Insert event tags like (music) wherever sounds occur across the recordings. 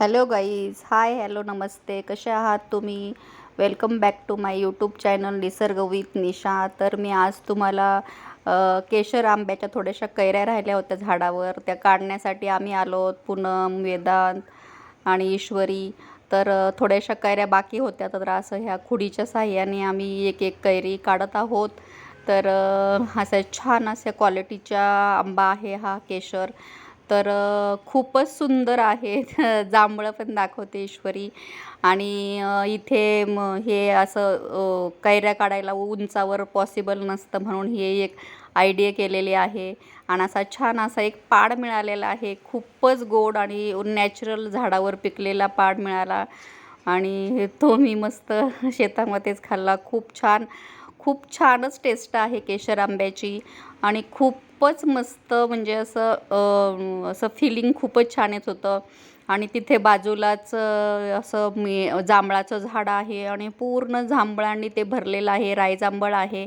Hello guys hi hello नमस्ते. कसे आहात तुम्ही? Welcome back to my YouTube channel Nisarg with Nisha. तर मी आज तुम्हाला केशर आंब्याच्या थोड्याशा कैऱ्या राहिल्या होत्या झाडावर. त्या काढण्यासाठी आम्ही आलो आहोत. पूनम वेदांत आणि ईश्वरी. तर थोड्याशा कैऱ्या बाकी होत्या. तर असं ह्या खुडीच्या साह्याने आम्ही एक एक कैरी काढत आहोत. तर असा छान अशा क्वालिटीचा आंबा आहे हा केशर. तर खूपच सुंदर आहे. (laughs) जांभळं पण दाखवते ईश्वरी. आणि इथे म हे असं कैऱ्या काढायला उंचावर पॉसिबल नसतं म्हणून हे एक आयडिया केलेली आहे. आणि असा छान असा एक पाड मिळालेला आहे. खूपच गोड आणि नॅचरल झाडावर पिकलेला पाड मिळाला. आणि तो मी मस्त (laughs) शेतामध्येच खाल्ला. खूप छान खूप छानच टेस्ट आहे केशर आंब्याची. आणि खूप खूपच मस्त म्हणजे असं असं फिलिंग खूपच छान येत होतं. आणि तिथे बाजूलाच असं मी जांभळाचं झाड आहे आणि पूर्ण जांभळांनी ते भरलेलं आहे रायजांभळ आहे.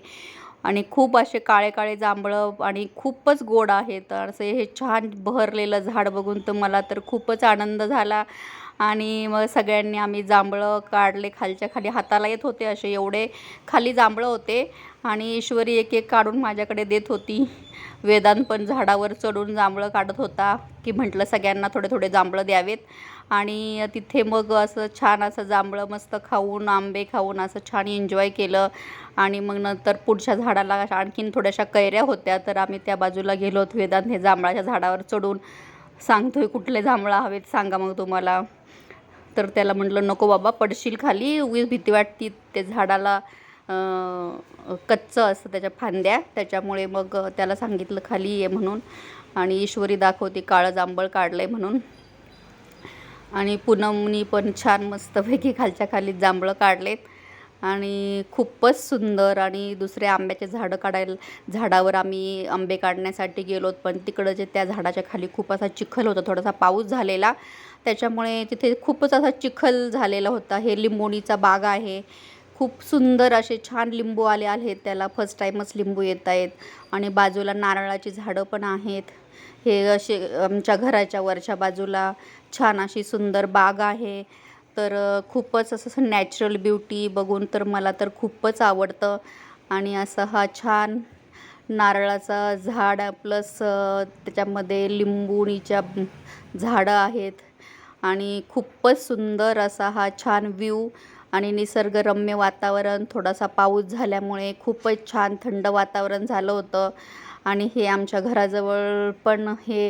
आणि खूप असे काळे काळे जांभळं आणि खूपच गोड आहेत असं हे छान बहरलेलं झाड बघून तर मला तर खूपच आनंद झाला. आणि मग सगळ्यांनी आम्ही जांभळं काढले खालच्या खाली हाताला येत होते असे एवढे खाली जांभळं होते. आणि ईश्वरी एक एक काढून माझ्याकडे देत होती. वेदांत पण झाडावर चढून जांभळं काढत होता की म्हटलं सगळ्यांना थोडे थोडे जांभळं द्यावेत. आणि तिथे मग असं छान असं जांभळं मस्त खाऊन आंबे खाऊन असं छान एन्जॉय केलं. आणि मग नंतर पुढच्या झाडाला आणखीन थोड्याशा कैऱ्या होत्या तर आम्ही त्या बाजूला गेलो होतो. वेदांत हे जांभळाच्या झाडावर चढून. सांगतोय कुठले जांभळं हवेत सांगा मग तुम्हाला. तर त्याला म्हटलं नको बाबा पडशील खाली उगीच भीती वाटती ते झाडाला कच्चं असतं त्याच्या फांद्या. त्याच्यामुळे मग त्याला सांगितलं खाली ये म्हणून. आणि ईश्वरी दाखवते काळं जांभळ काढलं आहे म्हणून. आणि पूनमनी पण छान मस्तपैकी खालच्या खाली जांभळं काढलेत. आणि खूपच सुंदर आणि दुसरे आंब्याचे झाडं काढायला झाडावर आम्ही आंबे काढण्यासाठी गेलो पण तिकडं जे त्या झाडाच्या खाली खूप असा चिखल होता थोडासा पाऊस झालेला. त्याच्यामुळे तिथे खूपच असा चिखल झालेला होता. हे लिंबोणीचा बाग आहे. खूप सुंदर असे छान लिंबू आले आहेत त्याला. फर्स्ट टाईमच लिंबू येत आहेत. आणि बाजूला नारळाची झाडं पण आहेत. हे असे आमच्या घराच्या वरच्या बाजूला छान अशी सुंदर बाग आहे. तर खूपच असं नॅचरल ब्युटी बघून तर मला तर खूपच आवडतं. आणि असा हा छान नारळाचा झाड प्लस त्याच्यामध्ये लिंबुणीच्या झाडं आहेत. आणि खूपच सुंदर असा हा छान व्ह्यू आणि निसर्गरम्य वातावरण. थोडासा पाऊस झाल्यामुळे खूपच छान थंड वातावरण झालं होतं. आणि हे आमच्या घराजवळ पण हे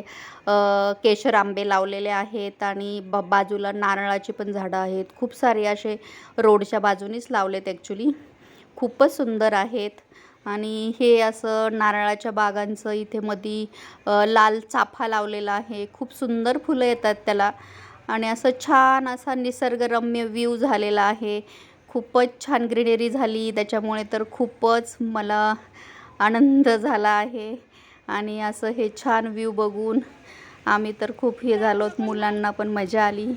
केशर आंबे लावलेले आहेत आणि ब बाजूला नारळाची पण झाडं आहेत. खूप सारे असे रोडच्या बाजूनीच लावलेत ॲक्च्युली खूपच सुंदर आहेत. आणि हे असं नारळाच्या बागांचं इथे मधी लाल चाफा लावलेला आहे. खूप सुंदर फुलं येतात त्याला. आणि असं छान असा निसर्गरम्य व्ह्यू झालेला आहे. खूपच छान ग्रीनरी झाली. त्याच्यामुळे तर खूपच मला आनंद झाला आहे. आणि असं हे छान व्ह्यू बघून आम्ही तर खूप हे झालो. मुलांना पण मजा आली.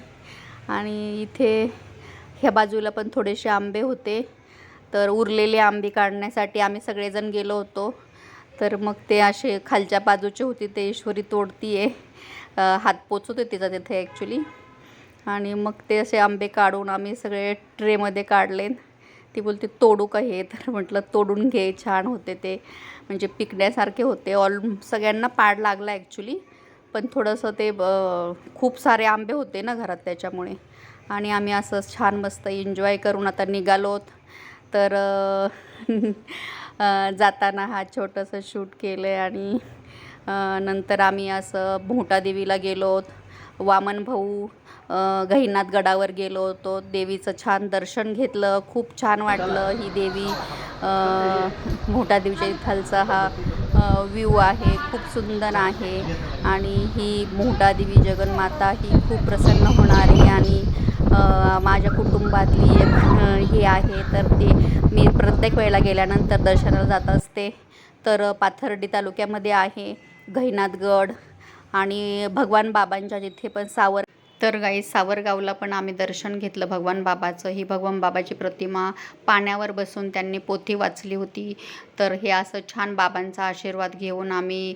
आणि इथे ह्या बाजूला पण थोडेसे आंबे होते. तर उरलेले आंबे काढण्यासाठी आम्ही सगळेजण गेलो होतो. तर मग ते असे खालच्या बाजूचे होते. ते ईश्वरी तोडती आहे हात पोचवते तिचा तिथे ॲक्च्युली आणि मग ते असे आंबे काढून आम्ही सगळे ट्रेमध्ये काढले ती बोलते तोडू का हे? तर म्हटलं तोडून घे छान होते ते. म्हणजे पिकण्यासारखे होते. ऑल सगळ्यांना पाड लागला ॲक्च्युली पण थोडंसं ते खूप सारे आंबे होते ना घरात त्याच्यामुळे. आणि आम्ही असं छान मस्त एन्जॉय करून आता निघालोत. तर (laughs) जाताना हा छोटंसं शूट केलं आहे आणि नंतर आम्ही असं भोटादेवीला गेलोत. वामन भाऊ गहिनाथ गडावर गेलो होतो. देवीचं छान दर्शन घेतलं. खूप छान वाटलं ही देवी. मोठादेवीच्या इथलचा हा व्ह्यू आहे. खूप सुंदर आहे. आणि ही मोठादेवी जगन्माता ही खूप प्रसन्न होणारी आणि माझ्या कुटुंबातली एक ही आहे. तर ती मी प्रत्येक वेळेला गेल्यानंतर दर्शनाला जात असते. तर पाथर्डी तालुक्यामध्ये आहे गहिनाथगड आणि भगवान बाबांच्या जिथे पण सावर तर गाई सावरगावला पण आम्ही दर्शन घेतलं भगवान बाबाचं. ही भगवान बाबाची प्रतिमा पाण्यावर बसून त्यांनी पोथी वाचली होती. तर हे असं छान बाबांचा आशीर्वाद घेऊन आम्ही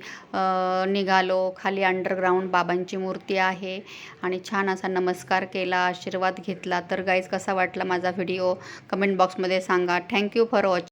निघालो. खाली अंडरग्राऊंड बाबांची मूर्ती आहे आणि छान असा नमस्कार केला आशीर्वाद घेतला. तर गाईज कसा वाटला माझा व्हिडिओ कमेंट बॉक्समध्ये सांगा. Thank you for watching